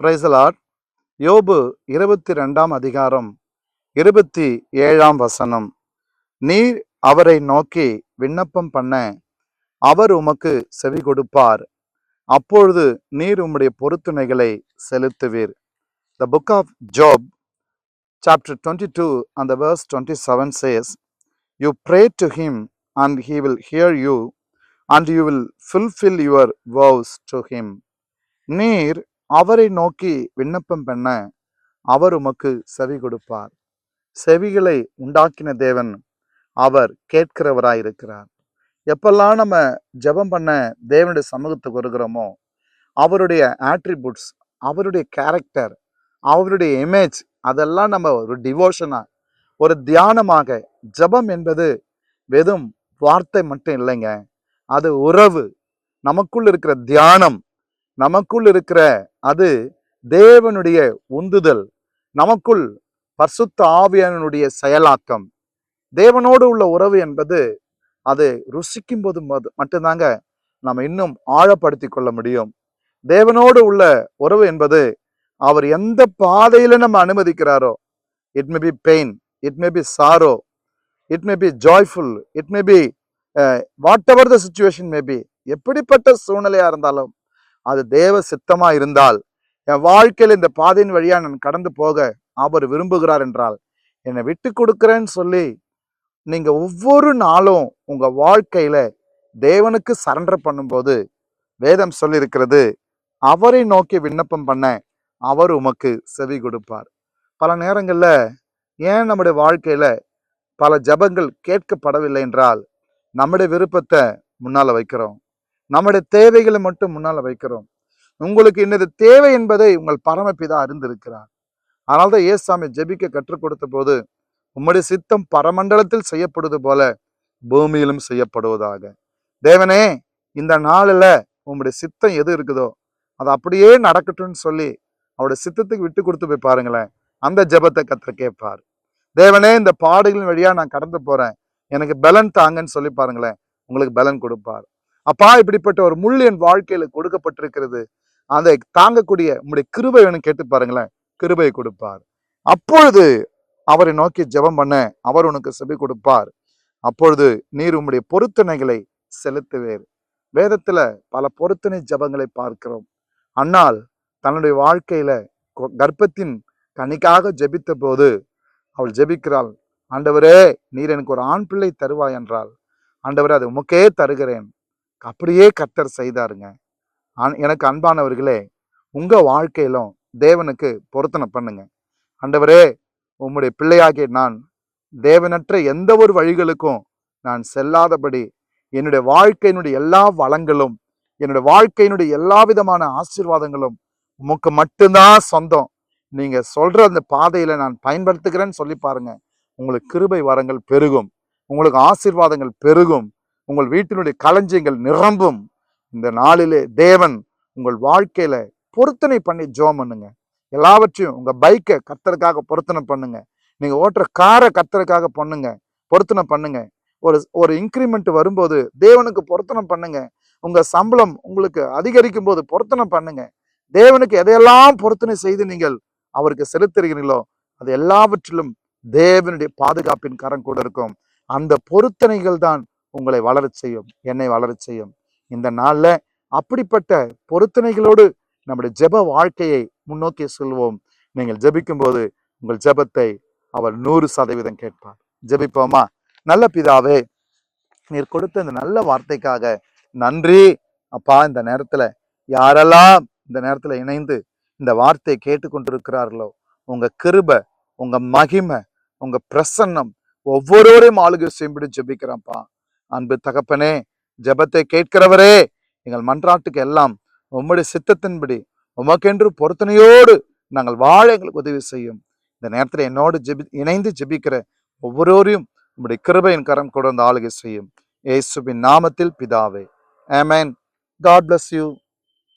பிரைசலாட் யோபு இருபத்தி ரெண்டாம் அதிகாரம் இருபத்தி ஏழாம் வசனம். நீர் அவரை நோக்கி விண்ணப்பம் பண்ண அவர் உமக்கு செவி கொடுப்பார். அப்பொழுது நீர் உம்முடைய பொருத்துணைகளை செலுத்துவீர். The book of Job chapter twenty two அந்த verse twenty seven says you pray to him and he will hear you and you will fulfil your vows to him நீர் அவரை நோக்கி விண்ணப்பம் பண்ண அவர் உமக்கு செவி கொடுப்பார். செவிகளை உண்டாக்கின தேவன் அவர் கேட்கிறவராயிருக்கிறார். எப்பெல்லாம் நம்ம ஜெபம் பண்ண தேவனுடைய சமூகத்துக்கு வருகிறோமோ அவருடைய ஆட்ரிபியூட்ஸ் அவருடைய கேரக்டர் அவருடைய இமேஜ் அதெல்லாம் நம்ம ஒரு டிவோஷனாக ஒரு தியானமாக ஜெபம் என்பது வெறும் வார்த்தை மட்டும் இல்லைங்க. அது உறவு. நமக்குள் இருக்கிற தியானம் நமக்குள் இருக்கிற அது தேவனுடைய உந்துதல். நமக்குள் பர்சுத்த ஆவியனுடைய செயலாக்கம். தேவனோடு உள்ள உறவு என்பது அது ருசிக்கும் போது மட்டும்தாங்க நம்ம இன்னும் ஆழப்படுத்தி கொள்ள முடியும். தேவனோடு உள்ள உறவு என்பது அவர் எந்த பாதையில நம்ம அனுமதிக்கிறாரோ it may be pain it may be sorrow it may be joyful it may be whatever the situation may be எப்படிப்பட்ட சூழ்நிலையா இருந்தாலும் அது தேவ சித்தமா இருந்தால் என் வாழ்க்கையில் இந்த பாதையின் வழியா நான் கடந்து போக அவர் விரும்புகிறார் என்றால் என்னை விட்டு கொடுக்குறேன்னு சொல்லி நீங்க ஒவ்வொரு நாளும் உங்க வாழ்க்கையில தேவனுக்கு சரண்டர் பண்ணும்போது வேதம் சொல்லியிருக்கிறது அவரை நோக்கி விண்ணப்பம் பண்ண அவர் உமக்கு செவி கொடுப்பார். பல நேரங்களில் ஏன் நம்முடைய வாழ்க்கையில பல ஜெபங்கள் கேட்கப்படவில்லை என்றால் நம்முடைய விருப்பத்தை முன்னால வைக்கிறோம். நம்முடைய தேவைகளை மட்டும் முன்னால் வைக்கிறோம். உங்களுக்கு இன்னது தேவை என்பதை உங்கள் பரமபிதா அறிந்திருக்கிறார். அதனால்தான் ஏசாமி ஜெபிக்க கற்றுக் கொடுத்த போது உம்முடைய சித்தம் பரமண்டலத்தில் செய்யப்படுவது போல பூமியிலும் செய்யப்படுவதாக. தேவனே இந்த நாளில் உங்களுடைய சித்தம் எது இருக்குதோ அது அப்படியே நடக்கட்டும்னு சொல்லி அவருடைய சித்தத்துக்கு விட்டு கொடுத்து போய் பாருங்களேன். அந்த ஜெபத்தை கத்தர் கேட்பார். தேவனே இந்த பாடுகளின் வழியாக நான் கடந்து போகிறேன் எனக்கு பலன் தாங்கன்னு சொல்லி பாருங்களேன். உங்களுக்கு பலன் கொடுப்பார். அப்பா இப்படிப்பட்ட ஒரு முள் என் வாழ்க்கையில கொடுக்கப்பட்டிருக்கிறது. அதை தாங்கக்கூடிய உங்களுடைய கிருபை வேணும் கேட்டு பாருங்களேன். கிருபை கொடுப்பார். அப்பொழுது அவரை நோக்கி ஜெபம் பண்ண அவர் உனக்கு செவி கொடுப்பார். அப்பொழுது நீர் உம்முடைய பொருத்தனைகளை செலுத்துவேர். வேதத்துல பல பொருத்தனை ஜெபங்களை பார்க்கிறோம். அன்னால் தன்னுடைய வாழ்க்கையில கர்ப்பத்தின் கனிக்காக ஜெபித்த போது அவள் ஜெபிக்கிறாள். ஆண்டவரே நீர் எனக்கு ஒரு ஆண் பிள்ளை தருவாய் என்றால் ஆண்டவரே அது உமக்கே தருகிறேன். அப்படியே கத்தர் செய்தாருங்க. அன் எனக்கு அன்பானவர்களே உங்க வாழ்க்கையிலும் தேவனுக்கு பொருத்தனை பண்ணுங்க. ஆண்டவரே உம்முடைய பிள்ளையாகிய நான் தேவனற்ற எந்த ஒரு வழிகளுக்கும் நான் செல்லாதபடி என்னுடைய வாழ்க்கையினுடைய எல்லா வளங்களும் என்னுடைய வாழ்க்கையினுடைய எல்லா விதமான ஆசீர்வாதங்களும் உமக்கு மட்டும்தான் சொந்தம். நீங்க சொல்ற அந்த பாதையில நான் பயன்படுத்துகிறேன்னு சொல்லி பாருங்க. உங்களுக்கு கிருபை வரங்கள் பெருகும். உங்களுக்கு ஆசீர்வாதங்கள் பெருகும். உங்கள் வீட்டினுடைய களஞ்சியங்கள் நிரம்பும். இந்த நாளிலே தேவன் உங்கள் வாழ்க்கையில பொருத்தனை பண்ணி ஜோம் பண்ணுங்க. எல்லாவற்றையும் உங்க பைக்கை கத்தருக்காக பொருத்தனை பண்ணுங்க. நீங்க ஓட்டுற காரை கத்தருக்காக பண்ணுங்க. பொருத்தனை பண்ணுங்க. ஒரு ஒரு இன்க்ரிமெண்ட் வரும்போது தேவனுக்கு பொருத்தனை பண்ணுங்க. உங்க சம்பளம் உங்களுக்கு அதிகரிக்கும் போது பொருத்தனை பண்ணுங்க. தேவனுக்கு எதையெல்லாம் பொருத்தனை செய்து நீங்கள் அவருக்கு செலுத்துகிறீர்களோ அது எல்லாவற்றிலும் தேவனுடைய பாதுகாப்பின் கரம் கூட இருக்கும். அந்த பொருத்தனைகள் தான் உங்களை வளரச் செய்யும் என்னை வளரச் செய்யும். இந்த நாளில் அப்படிப்பட்ட பொருத்தனைகளோடு நம்முடைய ஜெப வாழ்க்கையை முன்னோக்கி செல்வோம். நீங்கள் ஜெபிக்கும்போது உங்கள் ஜெபத்தை அவர் நூறு சதவீதம் கேட்பார். ஜெபிப்போமா? நல்ல பிதாவே நீர் கொடுத்த இந்த நல்ல வார்த்தைக்காக நன்றி. அப்பா இந்த நேரத்தில் யாரெல்லாம் இந்த நேரத்தில் இணைந்து இந்த வார்த்தையை கேட்டுக்கொண்டிருக்கிறார்களோ உங்கள் கிருபை உங்கள் மகிமை உங்கள் பிரசன்னம் ஒவ்வொருவரையும் ஆளுகை செய்யும்படி ஜெபிக்கிறேன்ப்பா. அன்பு தகப்பனே ஜெபத்தை கேட்கிறவரே எங்கள் மன்றாட்டுக்கு எல்லாம் உம்முடைய சித்தத்தின்படி உமக்கென்று பொருத்தனையோடு நாங்கள் வாழ எங்களுக்கு உதவி செய்யும். இந்த நேரத்தில் என்னோடு ஜெபி இணைந்து ஜெபிக்கிற ஒவ்வொருவரையும் உம்முடைய கிருபையின் கரம் கொண்டு வந்து ஆளுகை செய்யும். ஏசுபின் நாமத்தில் பிதாவே. ஆமென் காட் பிளஸ் யூ